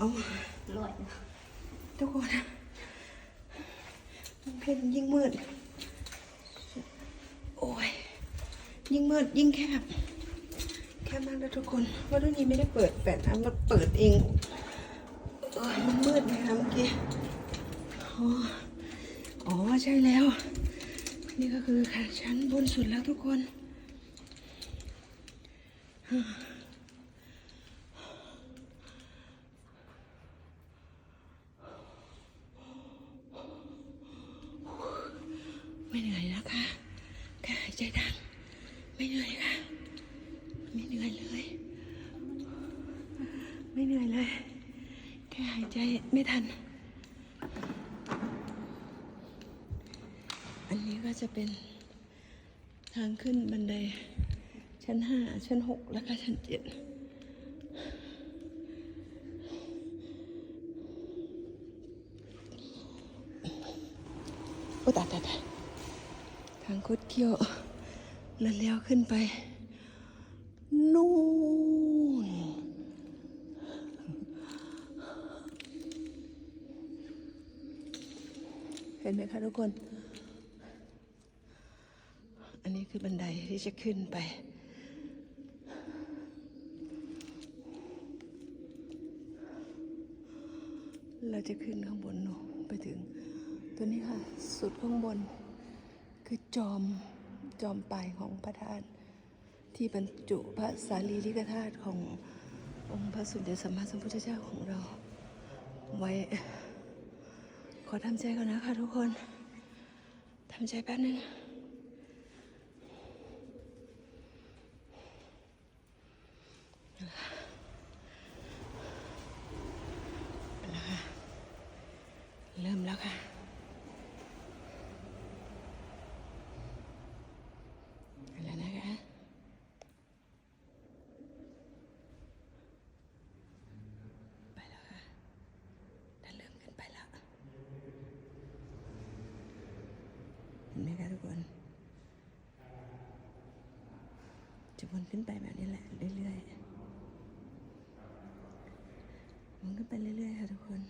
เอาลอยทุกคนเพนยิ่งมืด โอ้ย ยิ่งมืดยิ่งแคบ แคบมากแล้วทุกคนว่ารุ่นนี้ไม่ได้เปิดแฟลชนะมันเปิดเองเออมันมืดนะคะเมื่อกี้อ๋อใช่แล้ว นี่ก็คือชั้นบนสุดแล้วทุกคน ไม่เหนื่อยนะคะแค่หายใจดัง ไม่เหนื่อยค่ะ ไม่เหนื่อยเลย ไม่เหนื่อยเลย แค่หายใจไม่ทัน อันนี้ก็จะเป็นทางขึ้นบันได ชั้นห้าชั้นหกแล้วก็ชั้นเจ็ดโอ้ตายตายตายทางคดเคี้ยวแล้วเลี้ยวขึ้นไป นู่น เห็นไหมคะทุกคน อันนี้คือบันไดที่จะขึ้นไปเราจะขึ้นข้างบนหนูไปถึง ตัวนี้ค่ะ สุดข้างบน คือจอมจอมปลายของพระธาตุที่บรรจุพระสารีริกธาตุขององค์พระสุดเดชสัมมาสัมพุทธเจ้าของเรา ไว้ ขอทำใจก่อนนะคะทุกคนทำใจแป๊บนึงเริ่มแล้วค่ะ แล้วนะคะ ไปแล้วค่ะถ้าเริ่มขึ้นไปแล้ว เห็น ไหมคะทุกคน จะวนขึ้นไปแบบนี้แหละ เรื่อยๆวนขึ้นไปเรื่อยๆค่ะทุกคน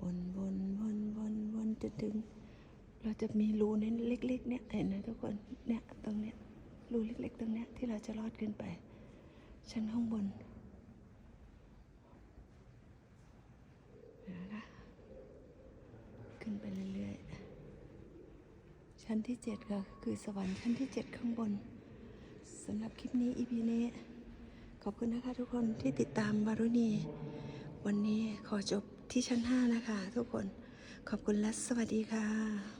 วนวนวนวนวนจนถึง เราจะมีรูเน้นเล็ก ๆ เนี่ย เห็นไหมทุกคน เนี่ยตรงเนี้ย รูเล็ก ๆ ตรงเนี้ยที่เราจะลอดขึ้นไป ชั้นข้างบนเห็นไหมคะขึ้นไปเรื่อยๆ ชั้นที่เจ็ดก็คือสวรรค์ชั้นที่เจ็ดข้างบนสำหรับคลิปนี้ EP นี้ ขอบคุณนะคะทุกคนที่ติดตามวารุณี วันนี้ขอจบที่ชั้น 5 นะคะทุกคน ขอบคุณและสวัสดีค่ะ